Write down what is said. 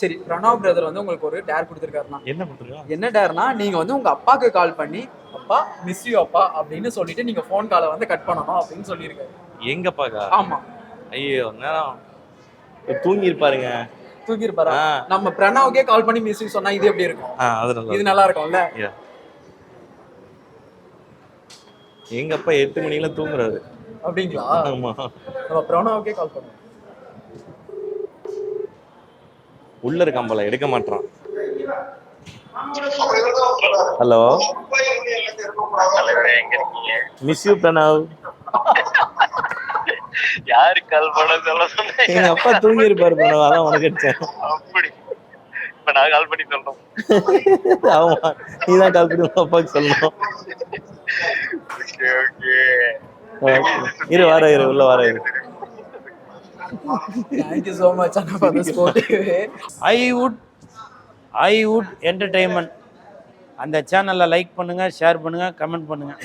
சரி பிரணவ் பிரதர் வந்து உங்களுக்கு ஒரு டேர் கொடுத்துருக்காருண்ணா. என்ன பண்றோம் என்ன டேர்னா நீங்க வந்து உங்க அப்பாக்கு கால் பண்ணி அப்பா மிஸ் யூ அப்பா அப்படின்னு சொல்லிட்டு நீங்க ஃபோன் காலை வந்து கட் பண்ணணும் அப்படின்னு சொல்லியிருக்காரு. எங்க பாக்கா ஆமா. ஐயோ நேரம். தூங்கி இருப்பாருங்க தூக்கியிருப்பாரா ஆ. நம்ம பிரணவுக்கே கால் பண்ணி மிஸ் யூ சொன்னா இது எப்படி இருக்கும்? இது நல்லா இருக்கும்ல. எங்க அப்பா எட்டு மணிக்கெல்லாம் தூங்குறாரு. அப்படிங்களா? ஆமா. நம்ம பிரணவுக்கே கால் பண்ணுவோம் உள்ள இருக்கான் போல எடுக்க மாட்டான் ஹலோ மிஸ் யூ பிரணவ் யாரு கால் பண்ண சொல்ல சொன்னீங்க? எங்க அப்பா தூங்கி இருப்பாரு பிரணவ் அதான் உனக்கு அடிச்சேன். அப்படி. இப்ப நான் கால் பண்ணி சொல்றோம் ஆமா நீ தான் கால் பண்ணி உங்க அப்பாவுக்கு சொல்லணும். ஓகே ஓகே இரு வர இரு உள்ள வர இரு. Thank you so much Anna for sport I would I would entertainment அந்த சேனலை லைக் பண்ணுங்கள் ஷேர் பண்ணுங்கள் கமெண்ட் பண்ணுங்கள்